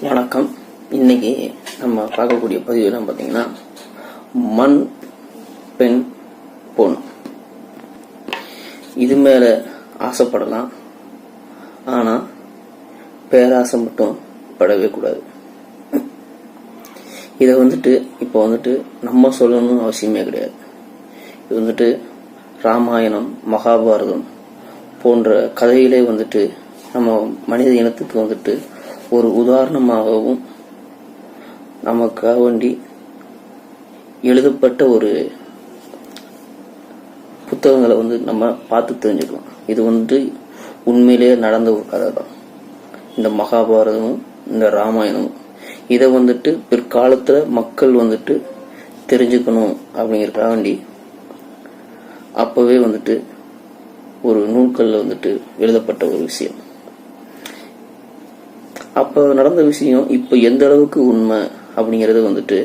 வணக்கம். இன்னைக்கு நம்ம பார்க்கக்கூடிய பதிவு என்ன பார்த்தீங்கன்னா மண் பெண் பொன். இது மேல ஆசைப்படலாம். ஆனா பேராசை மட்டும் படவே கூடாது. இதை வந்துட்டு இப்போ வந்துட்டு நம்ம சொல்லணும்னு அவசியமே கிடையாது. இது வந்துட்டு ராமாயணம் மகாபாரதம் போன்ற கதைகளே வந்துட்டு நம்ம மனித இனத்துக்கு வந்துட்டு ஒரு உதாரணமாகவும் நமக்காக வேண்டி எழுதப்பட்ட ஒரு புத்தகங்களை வந்து நம்ம பார்த்து தெரிஞ்சுக்கலாம். இது வந்து உண்மையிலேயே நடந்த ஒரு கதை தான். இந்த மகாபாரதமும் இந்த ராமாயணமும். இதை வந்துட்டு பிற்காலத்தில் மக்கள் வந்துட்டு தெரிஞ்சுக்கணும் அப்படிங்கிறக்காக வேண்டி அப்பவே வந்துட்டு ஒரு நூல்களில் வந்துட்டு எழுதப்பட்ட ஒரு விஷயம். அப்போ நடந்த விஷயம் இப்போ எந்த அளவுக்கு உண்மை அப்படிங்கிறது வந்துட்டு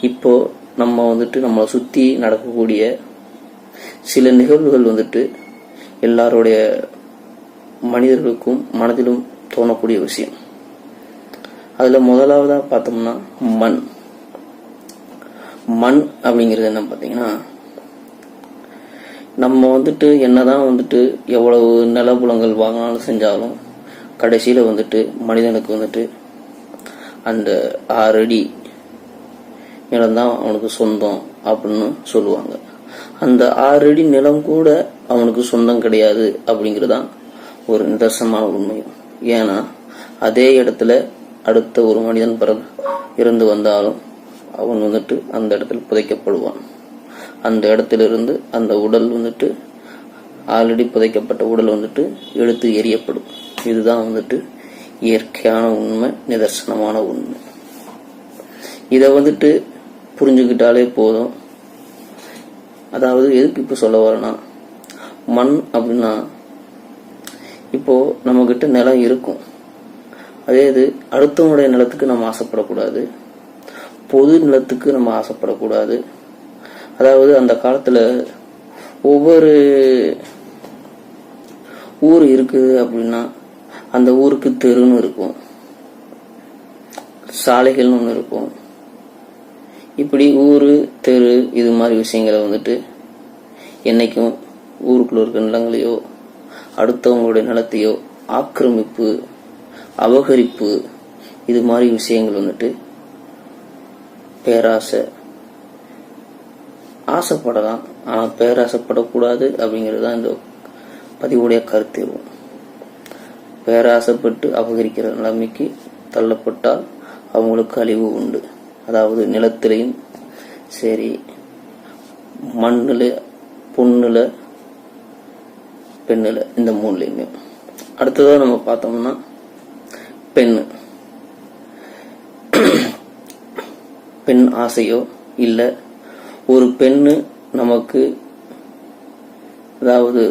இப்போ நம்ம வந்துட்டு நம்மளை சுற்றி நடக்கக்கூடிய சில நிகழ்வுகள் வந்துட்டு எல்லாருடைய மனிதர்களுக்கும் மனதிலும் தோணக்கூடிய விஷயம். அதில் முதலாவதாக பார்த்தோம்னா மண். மண் அப்படிங்கிறது என்ன பார்த்தீங்கன்னா நம்ம வந்துட்டு என்னதான் வந்துட்டு எவ்வளவு நிலப்புலங்கள் வாங்கினாலும் செஞ்சாலும் கடைசியில் வந்துட்டு மனிதனுக்கு வந்துட்டு அந்த ஆறு அடி நிலம்தான் அவனுக்கு சொந்தம் அப்படின்னு சொல்லுவாங்க. அந்த ஆறு அடி நிலம் கூட அவனுக்கு சொந்தம் கிடையாது அப்படிங்கிறதான் ஒரு நிதர்சனமான உண்மையும் ஏன்னா அதே இடத்துல அடுத்த ஒரு மனிதன் பிற இருந்து வந்தாலும் அவன் வந்துட்டு அந்த இடத்துல புதைக்கப்படுவான். அந்த இடத்திலிருந்து அந்த உடல் வந்துட்டு ஆல்ரெடி புதைக்கப்பட்ட உடல் வந்துட்டு எடுத்து எரியப்படும் இதுதான் வந்துட்டு இயற்கையான உண்மை நிதர்சனமான உண்மை. இதை வந்துட்டு புரிஞ்சுக்கிட்டாலே போதும். அதாவது எதுக்கு இப்போ சொல்ல வரேன்னா மண் அப்படின்னா இப்போ நம்மக்கிட்ட நிலம் இருக்கும். அதே இது அடுத்தவனுடைய நிலத்துக்கு நம்ம ஆசைப்படக்கூடாது. பொது நிலத்துக்கு நம்ம ஆசைப்படக்கூடாது. அதாவது அந்த காலத்தில் ஒவ்வொரு ஊர் இருக்குது அப்படின்னா அந்த ஊருக்கு தெருன்னு இருக்கும். சாலைகள்னு ஒன்று இருக்கும். இப்படி ஊர் தெரு இது மாதிரி விஷயங்களை வந்துட்டு என்றைக்கும் ஊருக்குள்ள இருக்க நிலங்களையோ அடுத்தவங்களுடைய நிலத்தையோ ஆக்கிரமிப்பு அபகரிப்பு இது மாதிரி விஷயங்கள் வந்துட்டு பேராசை ஆசைப்படலாம். ஆனால் பேராசைப்படக்கூடாது அப்படிங்கிறது தான் இந்த பதிவுடைய கருத்தீர்வும் பேராசைப்பட்டு அபகரிக்கிற நிலைமைக்கு தள்ளப்பட்டால் அவங்களுக்கு அழிவு உண்டு. அதாவது நிலத்திலையும் சரி மண்ணில் புண்ணில் பெண்ணில் இந்த மூணுலையுமே. அடுத்ததாக நம்ம பார்த்தோம்னா பெண் பெண் ஆசையோ இல்லை ஒரு பெண்ணு நமக்கு அதாவது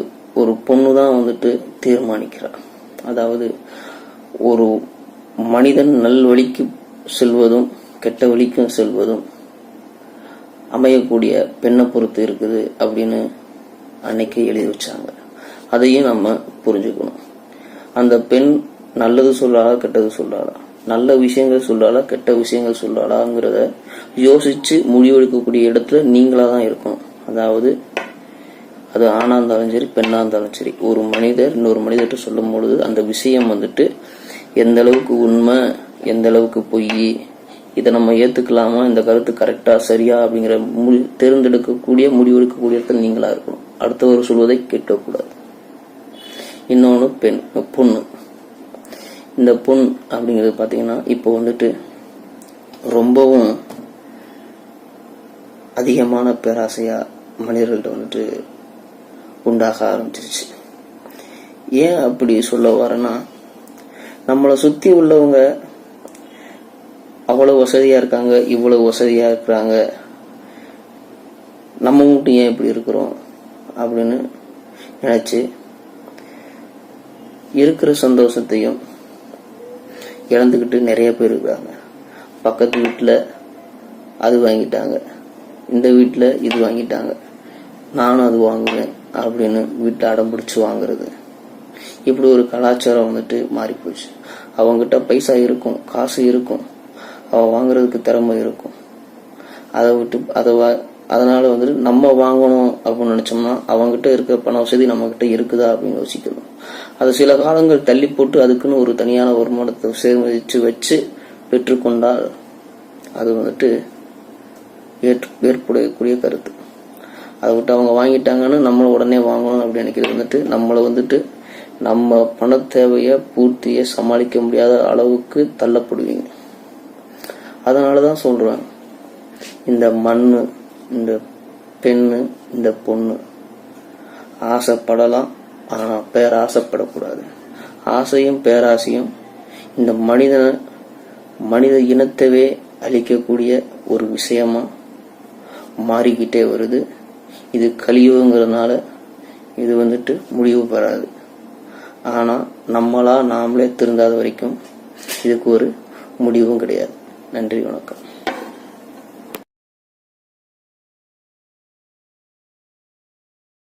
ஒரு பொண்ணு தான் வந்துட்டு தீர்மானிக்கிறார் அதாவது ஒரு மனிதன் நல்வழிக்கு செல்வதும் கெட்ட வழிக்கும் செல்வதும் அமையக்கூடிய பெண்ணை பொறுத்து இருக்குது அப்படின்னு அன்னைக்கு எழுதி வச்சாங்க. அதையும் நம்ம புரிஞ்சுக்கணும். அந்த பெண் நல்லது சொல்றாளா கெட்டது சொல்றாளா நல்ல விஷயங்கள் சொல்றாளா கெட்ட விஷயங்கள் சொல்றாளாங்கிறத யோசிச்சு முடிவெடுக்கக்கூடிய இடத்துல நீங்களா தான் இருக்கணும். அதாவது அது ஆணா இருந்தாலும் சரி பெண்ணா இருந்தாலும் சரி. ஒரு மனிதர் இன்னொரு மனிதர்கிட்ட சொல்லும் பொழுது அந்த விஷயம் வந்துட்டு எந்த அளவுக்கு உண்மை எந்த அளவுக்கு பொய் இதை நம்ம ஏத்துக்கலாமா? இந்த கருத்து கரெக்டா சரியா? அப்படிங்கிற முடி தேர்ந்தெடுக்கக்கூடிய முடிவெடுக்கக்கூடிய இடத்துல நீங்களா இருக்கணும். அடுத்தவர் சொல்வதை கேட்கக்கூடாது. இன்னொன்று பெண் பொண்ணு. இந்த பொண் அப்படிங்கிறது பார்த்தீங்கன்னா இப்போ வந்துட்டு ரொம்பவும் அதிகமான பேராசையா மனிதர்கள்ட்ட வந்துட்டு உண்டாக ஆரம்பிச்சிருச்சு. ஏன் அப்படி சொல்ல வரேன்னா நம்மளை சுற்றி உள்ளவங்க அவ்வளோ வசதியாக இருக்காங்க இவ்வளோ வசதியாக இருக்கிறாங்க. நம்ம மட்டும் ஏன் இப்படி இருக்கிறோம் அப்படின்னு நினச்சி இருக்கிற சந்தோஷத்தையும் இழந்துக்கிட்டு நிறைய பேர் இருக்கிறாங்க பக்கத்து வீட்டில் அது வாங்கிட்டாங்க. இந்த வீட்டில் இது வாங்கிட்டாங்க. நானும் அது வாங்குவேன். அப்படின்னு வீட்டை அடம் பிடிச்சி வாங்குறது. இப்படி ஒரு கலாச்சாரம் வந்துட்டு மாறி போச்சு அவங்ககிட்ட பைசா இருக்கும் காசு இருக்கும். அவன் வாங்குறதுக்கு திறமை இருக்கும். அதை விட்டு அதை அதனால் அதனால வந்துட்டு நம்ம வாங்கணும் அப்படின்னு நினச்சோம்னா அவங்ககிட்ட இருக்க பண வசதி நம்மக்கிட்ட இருக்குதா அப்படின்னு யோசிக்கணும். அது சில காலங்கள் தள்ளி போட்டு அதுக்குன்னு ஒரு தனியான வருமானத்தை சேமிச்சு வச்சு பெற்றுக்கொண்டால் அது வந்துட்டு ஏற்று ஏற்புடையக்கூடிய கருத்து. அதை விட்டு அவங்க வாங்கிட்டாங்கன்னு நம்மள உடனே வாங்கணும் அப்படின்னு நினைக்கிறது வந்துட்டு நம்மளை வந்துட்டு நம்ம பண தேவையை பூர்த்தியை சமாளிக்க முடியாத அளவுக்கு தள்ளப்படுவீங்க. அதனால தான் சொல்கிறேன் இந்த மண் இந்த பெண்ணு இந்த பொண்ணு ஆசைப்படலாம் ஆனால் பேராசைப்படக்கூடாது ஆசையும் பேராசையும் இந்த மனித மனித இனத்தவே அழிக்கக்கூடிய ஒரு விஷயமா மாறிக்கிட்டே வருது. இது கலியுகங்கிறதுனால இது வந்துட்டு முடிவு பெறாது. ஆனால் நம்மளா நாமளே திருந்தாத வரைக்கும் இதுக்கு ஒரு முடிவும் கிடையாது. நன்றி வணக்கம்.